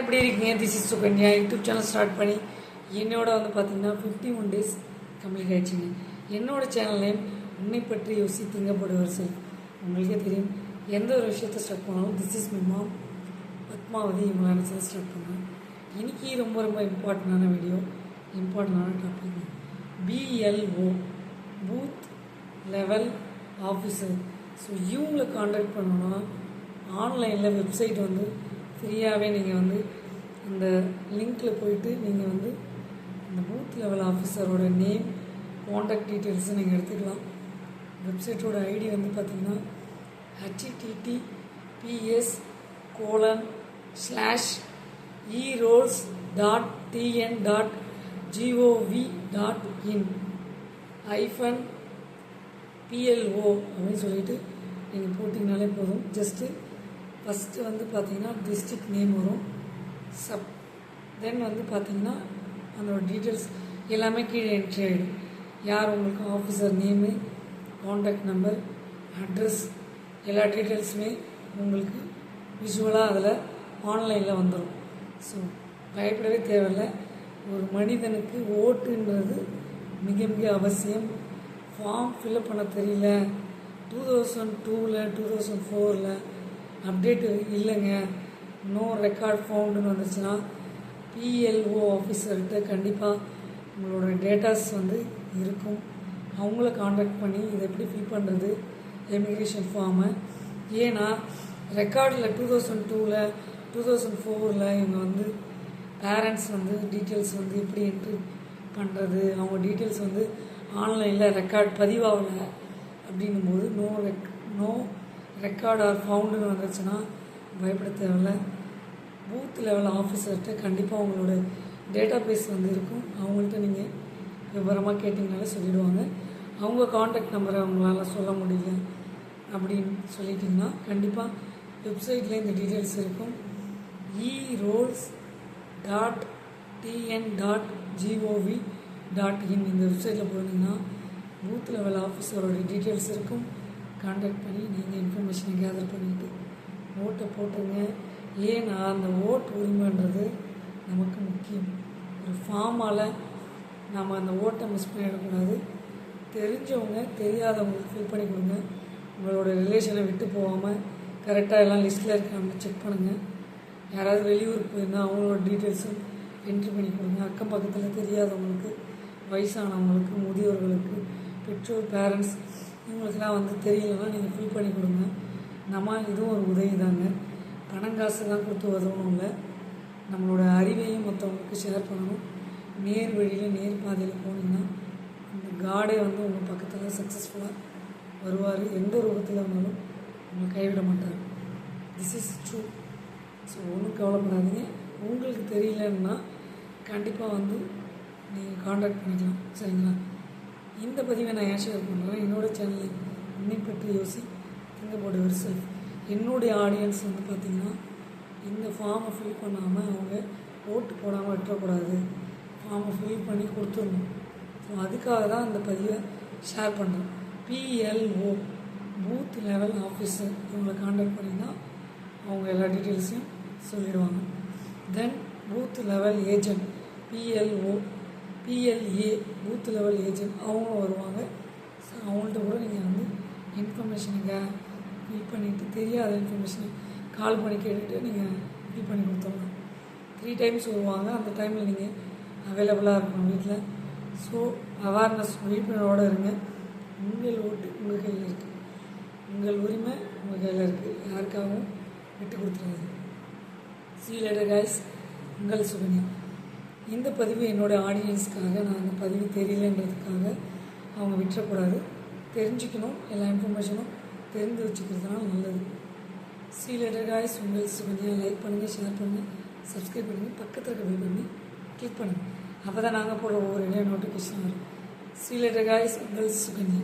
எப்படி இருக்கீங்க? This is Sukanya YouTube channel start பண்ணி என்னோட வந்து பார்த்தீங்கன்னா ஃபிஃப்டி ஒன் டேஸ் கம்ப்ளீட் ஆயிடுச்சுங்க. என்னோட சேனல் நேம் உன்னை பற்றி யோசி திங்கப்படுவர் செல் உங்களுக்கே தெரியும். எந்த ஒரு விஷயத்தை ஸ்டார்ட் பண்ணாலும் this is my mom Padmavati இவங்களை நினச்சதை ஸ்டார்ட் பண்ணேன் இன்றைக்கி ரொம்ப ரொம்ப இம்பார்ட்டண்டான வீடியோ இம்பார்ட்டண்டான topic BLO booth level officer so இவங்களை காண்டாக்ட் பண்ணணும்னா ஆன்லைனில் வெப்சைட் வந்து ஃப்ரீயாகவே நீங்கள் வந்து அந்த லிங்க்கில் போயிட்டு நீங்கள் வந்து அந்த பூத் லெவல் ஆஃபீஸரோட நேம் காண்டாக்ட் டீட்டெயில்ஸை நீங்கள் எடுத்துக்கலாம். வெப்சைட்டோட ஐடி வந்து பார்த்தீங்கன்னா HTT PS colon slash erolls dot TN dot GOV dot in hyphen BLO அப்படின்னு சொல்லிட்டு நீங்கள் போட்டிங்கனாலே போதும். ஜஸ்ட்டு ஃபஸ்ட்டு வந்து பார்த்தீங்கன்னா டிஸ்ட்ரிக்ட் நேம் வரும். சப் தென் வந்து பார்த்தீங்கன்னா அதோட டீட்டெயில்ஸ் எல்லாமே கீழே என்ட்ரி ஆகிடும் யார் உங்களுக்கு officer name contact number address எல்லா டீட்டெயில்ஸுமே உங்களுக்கு விஷுவலாக அதில் ஆன்லைனில் வந்துடும் ஸோ பயப்படவே தேவையில்லை. ஒரு மனிதனுக்கு ஓட்டுன்றது மிக மிக அவசியம். ஃபார்ம் ஃபில்அப் பண்ண தெரியல. டூ தௌசண்ட் டூவில் டூ தௌசண்ட் ஃபோரில் அப்டேட்டு இல்லைங்க. நோ ரெக்கார்ட் ஃபவுண்டுன்னு வந்துருச்சுன்னா பிஎல்ஓ ஆஃபீஸர்கிட்ட கண்டிப்பாக உங்களோட டேட்டாஸ் வந்து இருக்கும். அவங்கள காண்டாக்ட் பண்ணி இதை எப்படி ஃபில் பண்ணுறது எமிக்ரேஷன் ஃபார்மை ஏன்னா ரெக்கார்டில் டூ தௌசண்ட் டூவில் டூ தௌசண்ட் ஃபோரில் இவங்க வந்து பேரண்ட்ஸ் வந்து டீட்டெயில்ஸ் வந்து எப்படி என்ட்ரி பண்ணுறது அவங்க டீட்டெயில்ஸ் வந்து ஆன்லைனில் ரெக்கார்ட் பதிவாகலை அப்படின்னும் போது no rec no record are ஃபவுண்டுன்னு வந்துருச்சுன்னா பயப்பட தேவையில்ல. பூத் லெவல் ஆஃபீஸர்கிட்ட கண்டிப்பாக உங்களோட டேட்டா பேஸ் வந்து இருக்கும். அவங்கள்ட்ட நீங்கள் விவரமாக கேட்டிங்கனாலே சொல்லிவிடுவாங்க அவங்க காண்டாக்ட் நம்பரை அவங்களால சொல்ல முடியல அப்படின்னு சொல்லிட்டிங்கன்னா கண்டிப்பாக வெப்சைட்டில் இந்த டீட்டெயில்ஸ் இருக்கும். E rolls dot TN dot GOV dot in இந்த வெப்சைட்டில் போனீங்கன்னா பூத் லெவல் ஆஃபீஸரோட டீட்டெயில்ஸ் இருக்கும். காண்டாக்ட் பண்ணி நீங்கள் இன்ஃபர்மேஷனை கேதர் பண்ணிவிட்டு ஓட்டை போட்டுங்க ஏன்னா அந்த ஓட்டு உரிமைன்றது நமக்கு முக்கியம். ஒரு ஃபார்மால் நம்ம அந்த ஓட்டை மிஸ் பண்ணிடக்கூடாது. தெரிஞ்சவங்க தெரியாதவங்களுக்கு ஃபில் பண்ணி கொடுங்க உங்களோட ரிலேஷனை விட்டு போகாமல் கரெக்டாக எல்லாம் லிஸ்ட்டில் இருக்கான்னு செக் பண்ணுங்கள் யாராவது வெளியூருக்கு போயிருந்தால் அவங்களோட டீட்டெயில்ஸும் என்ட்ரி பண்ணி கொடுங்க. அக்கம் பக்கத்தில் தெரியாதவங்களுக்கு வயசானவங்களுக்கு முதியோர்களுக்கு பெற்றோர் பேரண்ட்ஸ் இவங்களுக்கெல்லாம் வந்து தெரியலன்னா நீங்கள் ஃபில் பண்ணி கொடுங்க. நம்ம இதுவும் ஒரு உதவி தாங்க. பணம் காசு தான் கொடுத்து உதவணும் இல்லை நம்மளோட அறிவையும் மற்றவங்களுக்கு ஷேர் பண்ணணும். நேர் வழியில் நேர் பாதையில் போனீங்கன்னா அந்த காடே வந்து உங்கள் பக்கத்தில் சக்ஸஸ்ஃபுல்லாக வருவார். எந்த ரூபத்தில் வந்தாலும் உங்களை கைவிட மாட்டார். திஸ் இஸ் ட்ரூ ஸோ ஒன்றும் கவலைப்படாதீங்க. உங்களுக்கு தெரியலன்னா கண்டிப்பாக வந்து நீங்கள் காண்டாக்ட் பண்ணிக்கலாம். சரிங்களா? இந்த பதிவை நான் ஏன் ஷேர் பண்ணுறேன் என்னோடய சேனலில் என்னை பற்றி யோசி திங்க போட ஒரு செல்ஃப் என்னுடைய ஆடியன்ஸ் வந்து பார்த்திங்கன்னா இந்த ஃபார்மை ஃபில் பண்ணாமல் அவங்க ஓட்டு போடாமல் விட்டுறக்கூடாது. ஃபார்மை ஃபில் பண்ணி கொடுத்துடணும். ஸோ அதுக்காக தான் இந்த பதிவை ஷேர் பண்ணுறேன் பிஎல்ஓ பூத் லெவல் ஆஃபீஸர் இவங்களை காண்டாக்ட் பண்ணிங்கன்னா அவங்க எல்லா டீட்டெயில்ஸையும் சொல்லிடுவாங்க. Then booth level agent BLO BLA booth level agent அவங்களும் வருவாங்க. ஸோ அவங்கள்ட்ட கூட நீங்கள் வந்து இன்ஃபர்மேஷனுங்க ஃபில் பண்ணிவிட்டு தெரியாத இன்ஃபர்மேஷனை கால் பண்ணி கேட்டுட்டு நீங்கள் ஃபில் பண்ணி கொடுத்தோங்க த்ரீ டைம்ஸ் வருவாங்க. அந்த டைமில் நீங்கள் அவைலபிளாக இருக்கணும் வீட்டில் ஸோ அவேர்னஸ் விழிப்புணர்வோடு இருங்க. உங்கள் ஓட்டு உங்கள் கையில் இருக்குது உங்கள் உரிமை உங்கள் கையில் இருக்குது யாருக்காகவும் விட்டு கொடுத்துறாது சி லேட்டர் கைஸ் உங்கள் சுகன்யா இந்த பதிவு என்னோடய ஆடியன்ஸ்க்காக நான் அந்த பதிவு தெரியலன்றதுக்காக அவங்க விட்டுறக்கூடாது. தெரிஞ்சுக்கணும் எல்லா இன்ஃபர்மேஷனும் தெரிந்து வச்சுக்கிறதுனால நல்லது. சி லெட்டர் காய்ஸ் உங்கள் சுகன்யா லைக் பண்ணுங்கள் ஷேர் பண்ணுங்கள் சப்ஸ்கிரைப் பண்ணுங்கள் பக்கத்தில் இருக்க பில் பண்ணி கிளிக் பண்ணுங்கள் அப்போ தான் நாங்கள் போடுற ஒவ்வொரு இடையே நோட்டிஃபிகேஷன் வரும். சி லெட்டர் காய்ஸ் உங்கள் சுகன்யா